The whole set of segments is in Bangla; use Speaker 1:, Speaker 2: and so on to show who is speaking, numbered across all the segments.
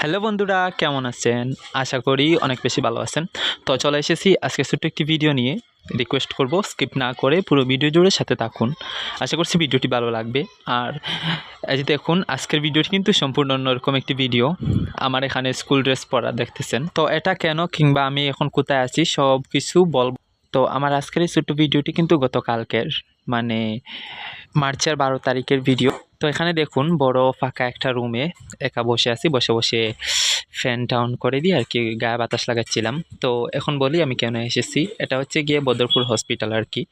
Speaker 1: হ্যালো বন্ধুরা, কেমন আছেন? আশা করি অনেক বেশি ভালো আছেন। তো চলে এসেছি আজকে ছোট্ট একটি ভিডিও নিয়ে। রিকোয়েস্ট করব স্কিপ না করে পুরো ভিডিও জুড়ে সাথে থাকুন। আশা করছি ভিডিওটি ভালো লাগবে। আর এই দেখুন, আজকের ভিডিওটি কিন্তু সম্পূর্ণ অন্যরকম একটি ভিডিও আমার এখানে স্কুল ড্রেস পরা দেখতেছেন। তো এটা কেন কিংবা আমি এখন কোথায় আছি সব কিছু বলব। তো আমার আজকের এই ছোট্ট ভিডিওটি কিন্তু গতকালকের মানে মার্চের বারো তারিখের ভিডিও তো এখানে দেখুন বড় ফাঁকা একটা রুমে একা বসে আছি বসে বসে ফ্যানটা অন করে দিয়ে আর কি গায়ে বাতাস লাগাচ্ছিলাম। তো এখন বলি আমি কেন এসেছি। এটা হচ্ছে গিয়ে বদরপুর হসপিটাল আর কি।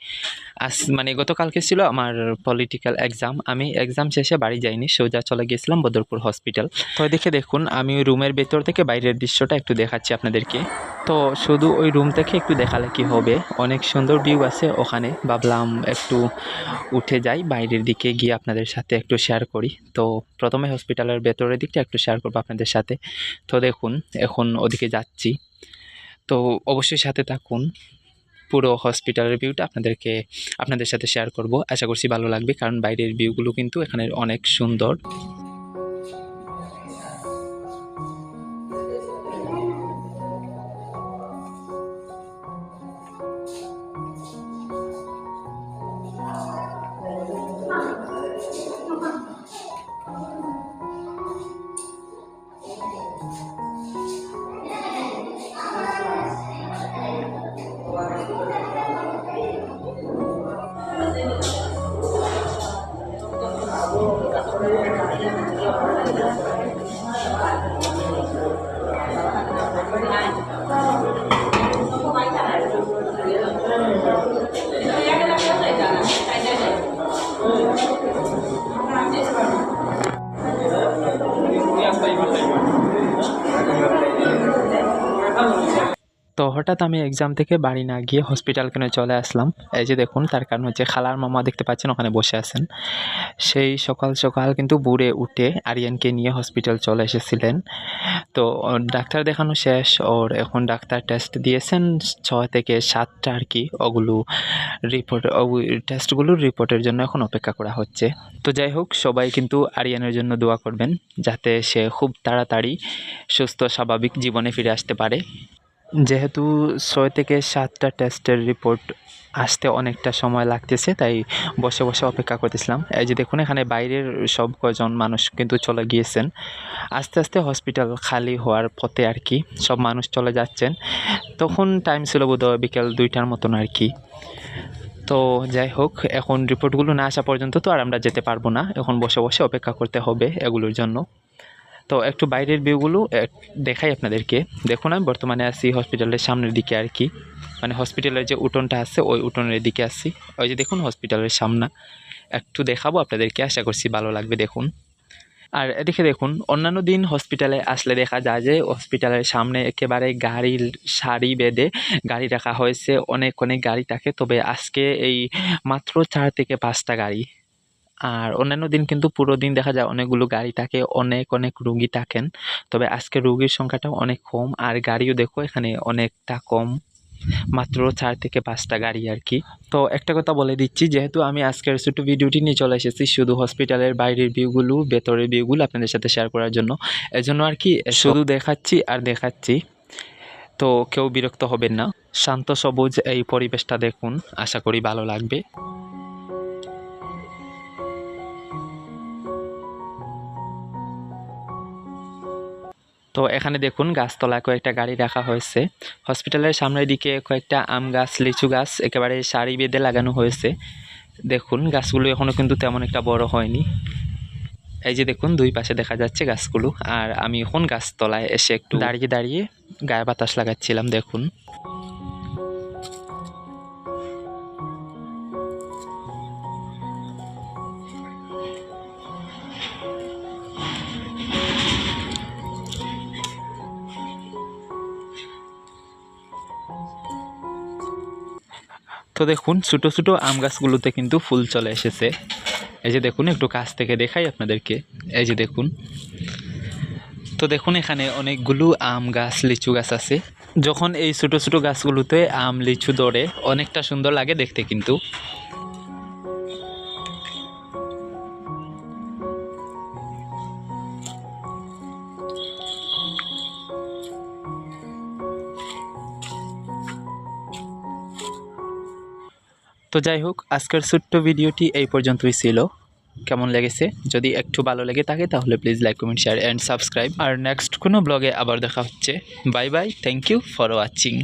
Speaker 1: আজ মানে গতকালকে ছিল আমার পলিটিক্যাল এক্সাম আমি এক্সাম শেষে বাড়ি যাইনি, সোজা চলে গিয়েছিলাম বদরপুর হসপিটাল তো দেখে দেখুন, আমি রুমের ভেতর থেকে বাইরের দৃশ্যটা একটু দেখাচ্ছি আপনাদেরকে। তো শুধু ওই রুম থেকে একটু দেখালে কি হবে? অনেক সুন্দর ভিউ আছে ওখানে। ভাবলাম একটু উঠে যাই, বাইরের দিকে গিয়ে আপনাদের সাথে একটু শেয়ার করি। তো প্রথমে হসপিটালের ভেতরের দিকটা একটু শেয়ার করব আপনাদের সাথে। তো দেখুন, এখন ওদিকে যাচ্ছি। তো অবশ্যই সাথে থাকুন। পুরো হসপিটালের ভিউটা আপনাদেরকে, আপনাদের সাথে শেয়ার করব। আশা করছি ভালো লাগবে, কারণ বাইরের ভিউগুলো কিন্তু এখানে অনেক সুন্দর। তো হঠাৎ আমি এক্সাম থেকে বাড়ি না গিয়ে হসপিটাল কেন চলে আসলাম? এই যে দেখুন, তার কারণ হচ্ছে খালার মামা দেখতে পাচ্ছেন, ওখানে বসে আছেন। সেই সকাল সকাল কিন্তু বুড়ে উঠে আরিয়ানকে নিয়ে হসপিটাল চলে এসেছিলেন। তো ডাক্তার দেখানো শেষ, ওর এখন ডাক্তার টেস্ট দিয়েছেন, ছয় থেকে সাতটা আর কি। ওগুলো রিপোর্ট টেস্টগুলোর রিপোর্টের জন্য এখন অপেক্ষা করা হচ্ছে। তো যাই হোক, সবাই কিন্তু আরিয়ানের জন্য দোয়া করবেন, যাতে সে খুব তাড়াতাড়ি সুস্থ স্বাভাবিক জীবনে ফিরে আসতে পারে। যেহেতু ছয় থেকে সাতটা টেস্টের রিপোর্ট আসতে অনেকটা সময় লাগতেছে, তাই বসে বসে অপেক্ষা করতেছিলাম। এই যে দেখুন, এখানে বাইরের সব কজন মানুষ কিন্তু চলে গিয়েছেন। আস্তে আস্তে হসপিটাল খালি হওয়ার পথে আর কি সব মানুষ চলে যাচ্ছেন। তখন টাইম ছিল বোধহয় বিকেল দুইটার মতন আর কি। তো যাই হোক, এখন রিপোর্টগুলো না আসা পর্যন্ত তো আর আমরা যেতে পারব না। এখন বসে বসে অপেক্ষা করতে হবে এগুলোর জন্য। তো একটু বাইরের ভিউগুলো দেখাই আপনাদেরকে। দেখুন, আমি বর্তমানে আছি হসপিটালের সামনের দিকে আর কি। মানে হসপিটালের যে উঠোনটা আছে, ওই উঠোনের দিকে আছি। ওই যে দেখুন হসপিটালের সামনা। একটু দেখাবো আপনাদেরকে, আশা করছি ভালো লাগবে, দেখুন। আর এদিকে দেখুন, অন্যান্য দিন হসপিটালে আসলে দেখা যায় যে হসপিটালের সামনে একেবারে গাড়ির সারি বেঁধে গাড়ি রাখা হয়েছে, অনেক অনেক গাড়ি থাকে। তবে আজকে এই মাত্র চার থেকে পাঁচটা গাড়ি। আর অন্যান্য দিন কিন্তু পুরো দিন দেখা যায় অনেকগুলো গাড়ি থাকে অনেক অনেক রুগী থাকেন। তবে আজকে রুগীর সংখ্যাটাও অনেক কম আর গাড়িও দেখো এখানে অনেকটা কম মাত্র চার থেকে পাঁচটা গাড়ি আর কি। তো একটা কথা বলে দিচ্ছি যেহেতু আমি আজকের ছোট্ট ভিডিওটি নিয়ে চলে এসেছি শুধু হসপিটালের বাইরের ভিউগুলো ভেতরের ভিউগুলো আপনাদের সাথে শেয়ার করার জন্য। এজন্য আর কি শুধু দেখাচ্ছি আর দেখাচ্ছি। তো কেউ বিরক্ত হবেন না শান্ত সবুজ এই পরিবেশটা দেখুন আশা করি ভালো লাগবে। তো এখানে দেখুন গাছতলায় কয়েকটা গাড়ি রাখা হয়েছে। হসপিটালের সামনের দিকে কয়েকটা আম গাছ, লিচু গাছ একেবারে সারি বেঁধে লাগানো হয়েছে। দেখুন গাছগুলো এখনও কিন্তু তেমন একটা বড় হয়নি। এই যে দেখুন দুই পাশে দেখা যাচ্ছে গাছগুলো। আর আমি এখন গাছতলায় এসে একটু দাঁড়িয়ে দাঁড়িয়ে গায়ে বাতাস লাগাচ্ছিলাম, দেখুন। তো দেখুন, ছোটো ছোটো আম গাছগুলোতে কিন্তু ফুল চলে এসেছে। এই যে দেখুন, একটু কাছ থেকে দেখাই আপনাদেরকে। এই যে দেখুন। তো দেখুন, এখানে অনেকগুলো আম গাছ, লিচু গাছ আছে। যখন এই ছোটো ছোটো গাছগুলোতে আম, লিচু ধরে, অনেকটা সুন্দর লাগে দেখতে কিন্তু। তো যাই হোক, আজকের ছোট্ট ভিডিওটি এই পর্যন্তই ছিল। কেমন লেগেছে? যদি একটু ভালো লেগে থাকে, তাহলে please like comment share and subscribe R next কোনো ব্লগে আবার দেখা হচ্ছে। Bye bye thank you for watching